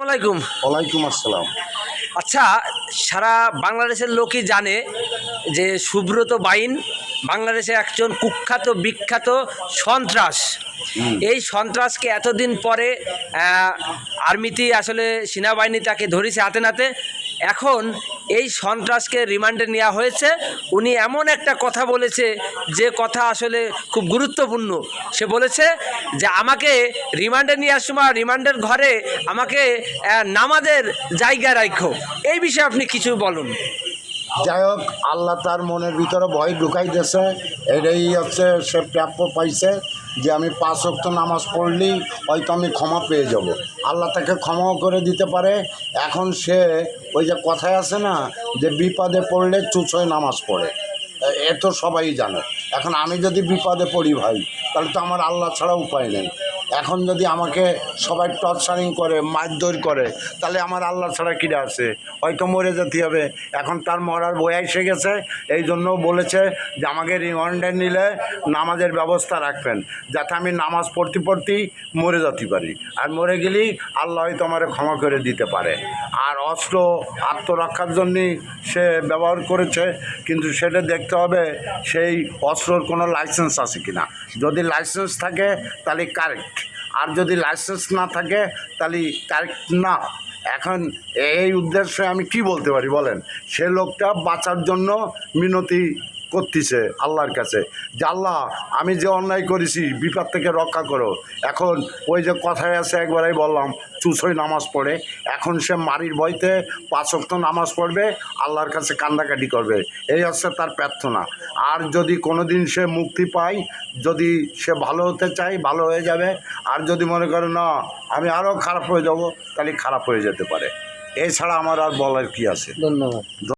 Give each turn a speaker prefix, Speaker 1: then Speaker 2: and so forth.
Speaker 1: আসসালামাইকুম
Speaker 2: ওয়ালাইকুম আসসালাম।
Speaker 1: আচ্ছা সারা বাংলাদেশের লোকই জানে যে সুব্রত বাইন বাংলাদেশের একজন কুখ্যাত বিখ্যাত সন্ত্রাস। এই সন্ত্রাসকে এতদিন পরে আর্মিতে আসলে সেনাবাহিনী তাকে ধরেছে হাতে নাতে। এখন এই সন্ত্রাসকে রিমান্ডে নেওয়া হয়েছে। উনি এমন একটা কথা বলেছে যে কথা আসলে খুব গুরুত্বপূর্ণ। সে বলেছে যে আমাকে রিমান্ডে নেওয়ার সময় রিমান্ডের ঘরে আমাকে আহ, নামাজের জায়গা রাখো। এই বিষয়ে আপনি কিছু বলুন।
Speaker 2: যাই হোক, আল্লাহ তার মনের ভিতরে ভয় ঢুকাই দিয়েছে। এটাই হচ্ছে সে প্রাপ্য পাইছে যে আমি পাঁচ অক্ত নামাজ পড়লেই হয়তো আমি ক্ষমা পেয়ে যাব। আল্লাহ তাকে ক্ষমাও করে দিতে পারে। এখন সে ওই যে কথায় আছে না যে বিপদে পড়লে চুচয় নামাজ পড়ে। এ- তো সবাই জানে। এখন আমি যদি বিপদে পড়ি ভাই, তাহলে তো আমার আল্লাহ ছাড়া উপায় নেই। এখন যদি আমাকে সবাই টর্চারিং করে, মারধর করে, তাহলে আমার আল্লাহ ছাড়া কিরা আছে? হয়তো মরে যেতে হবে। এখন তার মরার বই এসে গেছে, এই জন্য বলেছে যে আমাকে রিমান্ডে নিলে নামাজের ব্যবস্থা রাখবেন, যাতে আমি নামাজ পড়তে পড়তেই মরে যেতে পারি। আর মরে গেলেই আল্লাহ হয়তো আমার ক্ষমা করে দিতে পারে। আর অস্ত্র আত্মরক্ষার জন্যই সে ব্যবহার করেছে, কিন্তু সেটা দেখতে হবে সেই অস্ত্রর কোনো লাইসেন্স আছে কিনা। যদি লাইসেন্স থাকে, তাহলে কারেক্ট আর যদি লাইসেন্স না থাকে, তাহলে কারেক্ট না। এখন এই উদ্দেশ্যে আমি কি বলতে পারি বলেন? সে লোকটা বাঁচার জন্য মিনতি করতেছে আল্লাহর কাছে। যে আল্লাহ, আমি যে অন্যায় করেছি, বিপদ থেকে রক্ষা করো। এখন ওই যে কথায় আছে, একবারই বললাম চুষই নামাজ পড়ে। এখন সে মারির ভয়তে পাঁচক্ত নামাজ পড়বে, আল্লাহর কাছে কান্দাকাটি করবে। এই হচ্ছে তার প্রার্থনা। আর যদি কোনো দিন সে মুক্তি পায়, যদি সে ভালো হতে চায়, ভালো হয়ে যাবে। আর যদি মনে করে, না, আমি আরও খারাপ হয়ে যাব, তাহলে খারাপ হয়ে যেতে পারে। এছাড়া আমার আর বলার কি আছে?
Speaker 1: ধন্যবাদ।